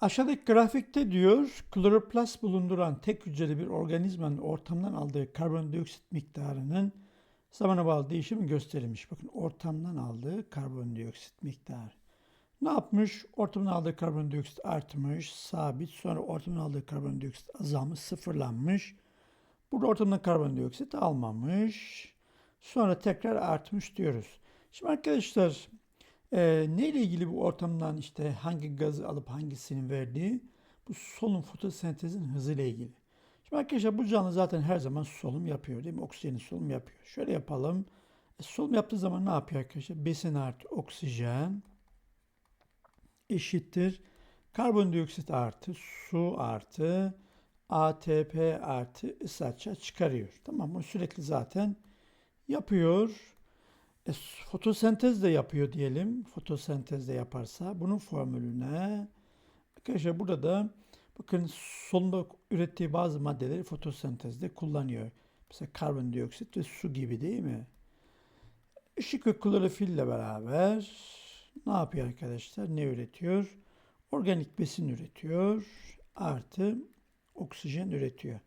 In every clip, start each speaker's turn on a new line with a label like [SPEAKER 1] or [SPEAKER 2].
[SPEAKER 1] Aşağıdaki grafikte diyor kloroplast bulunduran tek hücreli bir organizmanın ortamdan aldığı karbondioksit miktarının zamana bağlı değişimi gösterilmiş. Bakın ortamdan aldığı karbondioksit miktarı. Ne yapmış? Ortamdan aldığı karbondioksit artmış, sabit. Sonra ortamdan aldığı karbondioksit azalmış, sıfırlanmış. Burada ortamdan karbondioksit almamış. Sonra tekrar artmış diyoruz. Şimdi arkadaşlar ee, neyle ilgili bu ortamdan işte hangi gazı alıp hangisini verdiği bu solunum fotosentezin hızıyla ilgili. Şimdi arkadaşlar bu canlı zaten her zaman solunum yapıyor değil mi? Oksijeni solunum yapıyor. Şöyle yapalım. E, solunum yaptığı zaman ne yapıyor arkadaşlar? Besin artı oksijen eşittir. Karbondioksit artı su artı ATP artı ısı açığa çıkarıyor. Tamam mı? Sürekli zaten yapıyor. E, fotosentez de yapıyor diyelim. Fotosentez de yaparsa bunun formülüne arkadaşlar burada da bakın sonunda ürettiği bazı maddeleri fotosentezde kullanıyor. Mesela karbondioksit ve su gibi değil mi? Işık ve klorofille beraber ne yapıyor arkadaşlar? Ne üretiyor? Organik besin üretiyor. Artı oksijen üretiyor.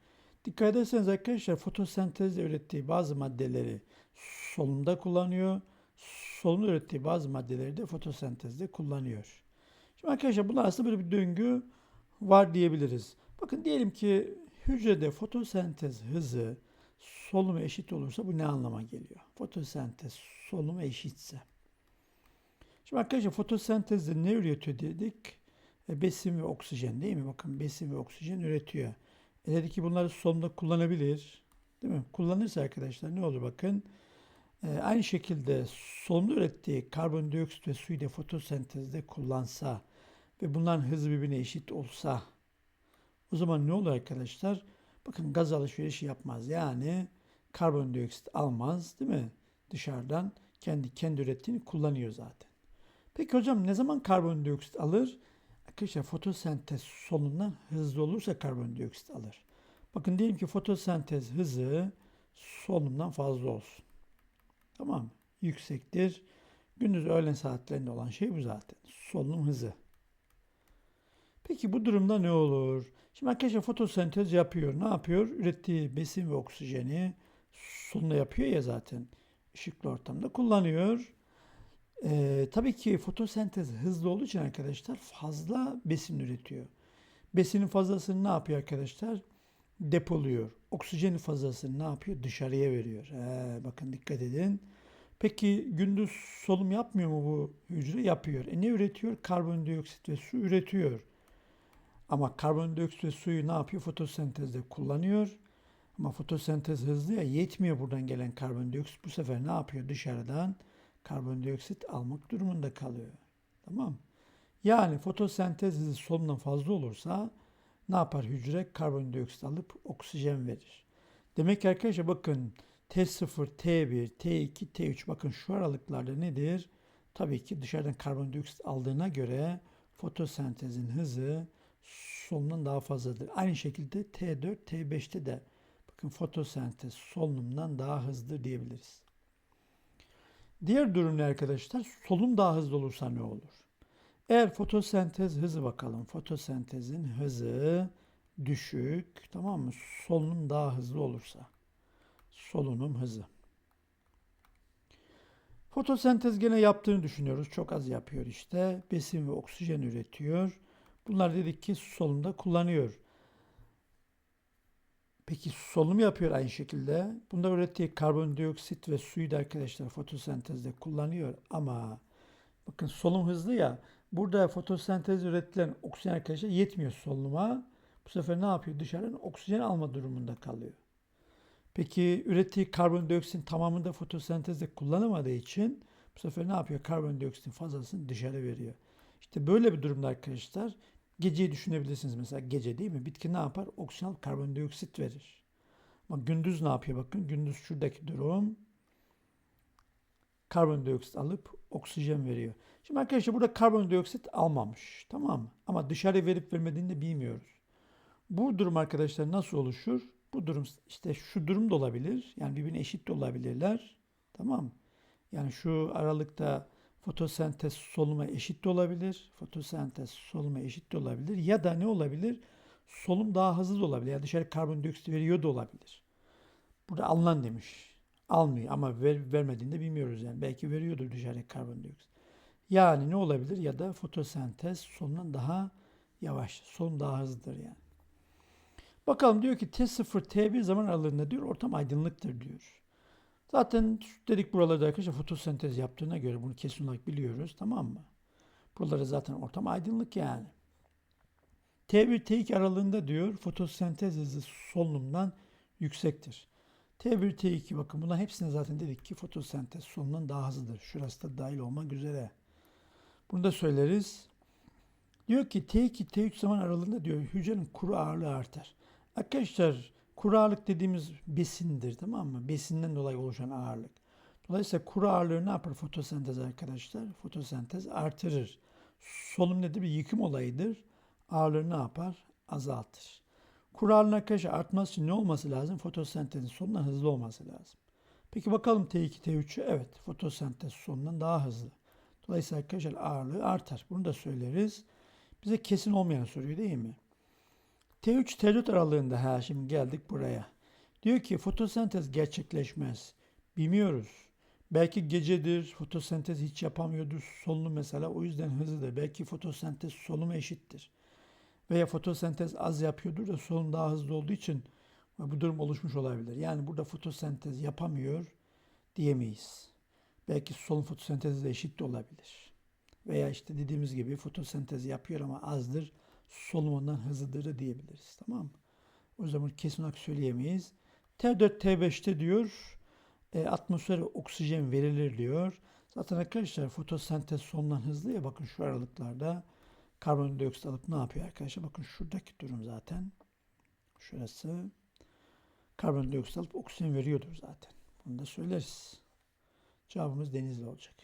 [SPEAKER 1] Dikkat ederseniz arkadaşlar fotosentezde ürettiği bazı maddeleri solunda kullanıyor. Solun ürettiği bazı maddeleri de fotosentezde kullanıyor. Şimdi arkadaşlar bunlar aslında böyle bir döngü var diyebiliriz. Bakın diyelim ki hücrede fotosentez hızı solumu eşit olursa bu ne anlama geliyor? Fotosentez solumu eşitse. Şimdi arkadaşlar fotosentezde ne üretiyor dedik? E, besin ve oksijen değil mi? Bakın besin ve oksijen üretiyor. Dedi ki bunları solunda kullanabilir. Değil mi? Kullanırsa arkadaşlar ne olur bakın. E, aynı şekilde solunda ürettiği karbondioksit ve suyu da fotosentezde kullansa ve bunların hızı birbirine eşit olsa o zaman ne olur arkadaşlar? Bakın gaz alışverişi yapmaz. Yani karbondioksit almaz değil mi? Dışarıdan kendi kendi ürettiğini kullanıyor zaten. Peki hocam ne zaman karbondioksit alır? Arkadaşlar fotosentez solundan hızlı olursa karbondioksit alır. Bakın diyelim ki fotosentez hızı solunumdan fazla olsun. Tamam mı? Yüksektir. Gündüz öğlen saatlerinde olan şey bu zaten. Solunum hızı. Peki bu durumda ne olur? Şimdi arkadaşlar fotosentez yapıyor. Ne yapıyor? Ürettiği besin ve oksijeni solunda yapıyor ya zaten. Işıklı ortamda kullanıyor. Ee, tabii ki fotosentez hızlı olduğu için arkadaşlar fazla besin üretiyor. Besinin fazlasını ne yapıyor arkadaşlar? Depoluyor. Oksijenin fazlasını ne yapıyor? Dışarıya veriyor. Ee, bakın dikkat edin. Peki gündüz solum yapmıyor mu bu hücre? Yapıyor. E ne üretiyor? Karbondioksit ve su üretiyor. Ama karbondioksit ve suyu ne yapıyor? Fotosentezde kullanıyor. Ama fotosentez hızlı ya yetmiyor buradan gelen karbondioksit. Bu sefer ne yapıyor? Dışarıdan karbondioksit almak durumunda kalıyor. Tamam Yani fotosentez hızı solunumdan fazla olursa ne yapar hücre? Karbondioksit alıp oksijen verir. Demek ki arkadaşlar bakın T0, T1, T2, T3 bakın şu aralıklarda nedir? Tabii ki dışarıdan karbondioksit aldığına göre fotosentezin hızı solunumdan daha fazladır. Aynı şekilde T4, T5'te de bakın fotosentez solunumdan daha hızlıdır diyebiliriz. Diğer durum ne arkadaşlar? Solunum daha hızlı olursa ne olur? Eğer fotosentez hızı bakalım. Fotosentezin hızı düşük, tamam mı? Solunum daha hızlı olursa. Solunum hızı. Fotosentez gene yaptığını düşünüyoruz. Çok az yapıyor işte. Besin ve oksijen üretiyor. Bunlar dedik ki solunumda kullanıyor. Peki solunum yapıyor aynı şekilde. Bunda ürettiği karbondioksit ve suyu da arkadaşlar fotosentezde kullanıyor. Ama bakın solunum hızlı ya. Burada fotosentez üretilen oksijen arkadaşlar yetmiyor solunuma. Bu sefer ne yapıyor? Dışarıdan oksijen alma durumunda kalıyor. Peki ürettiği karbondioksitin tamamını da fotosentezde kullanamadığı için bu sefer ne yapıyor? Karbondioksitin fazlasını dışarı veriyor. İşte böyle bir durumda arkadaşlar Geceyi düşünebilirsiniz mesela gece değil mi? Bitki ne yapar? Oksijen karbondioksit verir. Ama gündüz ne yapıyor bakın? Gündüz şuradaki durum karbondioksit alıp oksijen veriyor. Şimdi arkadaşlar burada karbondioksit almamış. Tamam mı? Ama dışarı verip vermediğini de bilmiyoruz. Bu durum arkadaşlar nasıl oluşur? Bu durum işte şu durum da olabilir. Yani birbirine eşit de olabilirler. Tamam mı? Yani şu aralıkta fotosentez soluma eşit de olabilir. Fotosentez soluma eşit de olabilir. Ya da ne olabilir? Solum daha hızlı da olabilir. Ya dışarı karbondioksit veriyor da olabilir. Burada alınan demiş. Almıyor ama ver, vermediğini de bilmiyoruz yani. Belki veriyordur dışarı karbondioksit. Yani ne olabilir? Ya da fotosentez solundan daha yavaş. Solun daha hızlıdır yani. Bakalım diyor ki T0 T1 zaman aralığında diyor ortam aydınlıktır diyor. Zaten dedik buralarda arkadaşlar fotosentez yaptığına göre bunu kesin olarak biliyoruz tamam mı? Buraları zaten ortam aydınlık yani. T1 T2 aralığında diyor fotosentez hızı solunumdan yüksektir. T1 T2 bakın bunların hepsine zaten dedik ki fotosentez solunumdan daha hızlıdır. Şurası da dahil olmak üzere. Bunu da söyleriz. Diyor ki T2 T3 zaman aralığında diyor hücrenin kuru ağırlığı artar. Arkadaşlar kuru dediğimiz besindir tamam mı? Besinden dolayı oluşan ağırlık. Dolayısıyla kuru ağırlığı ne yapar fotosentez arkadaşlar? Fotosentez artırır. Solunum nedir? Bir yıkım olayıdır. Ağırlığı ne yapar? Azaltır. Kuru ağırlığın arkadaşlar artması için ne olması lazım? Fotosentezin sonundan hızlı olması lazım. Peki bakalım T2, T3'ü. Evet fotosentez sonundan daha hızlı. Dolayısıyla arkadaşlar ağırlığı artar. Bunu da söyleriz. Bize kesin olmayan soruyor değil mi? T3 T4 aralığında ha şimdi geldik buraya. Diyor ki fotosentez gerçekleşmez. Bilmiyoruz. Belki gecedir, fotosentez hiç yapamıyordur. Solunum mesela o yüzden hızlıdır. Belki fotosentez solumu eşittir. Veya fotosentez az yapıyordur da solunum daha hızlı olduğu için bu durum oluşmuş olabilir. Yani burada fotosentez yapamıyor diyemeyiz. Belki solunum fotosentezi de eşit de olabilir. Veya işte dediğimiz gibi fotosentez yapıyor ama azdır solumundan hızlıdır diyebiliriz. Tamam mı? O zaman kesin olarak söyleyemeyiz. T4, T5'te diyor e, atmosfere oksijen verilir diyor. Zaten arkadaşlar fotosentez sonundan hızlı ya bakın şu aralıklarda karbondioksit alıp ne yapıyor arkadaşlar? Bakın şuradaki durum zaten. Şurası karbondioksit alıp oksijen veriyordur zaten. Bunu da söyleriz. Cevabımız denizli olacak.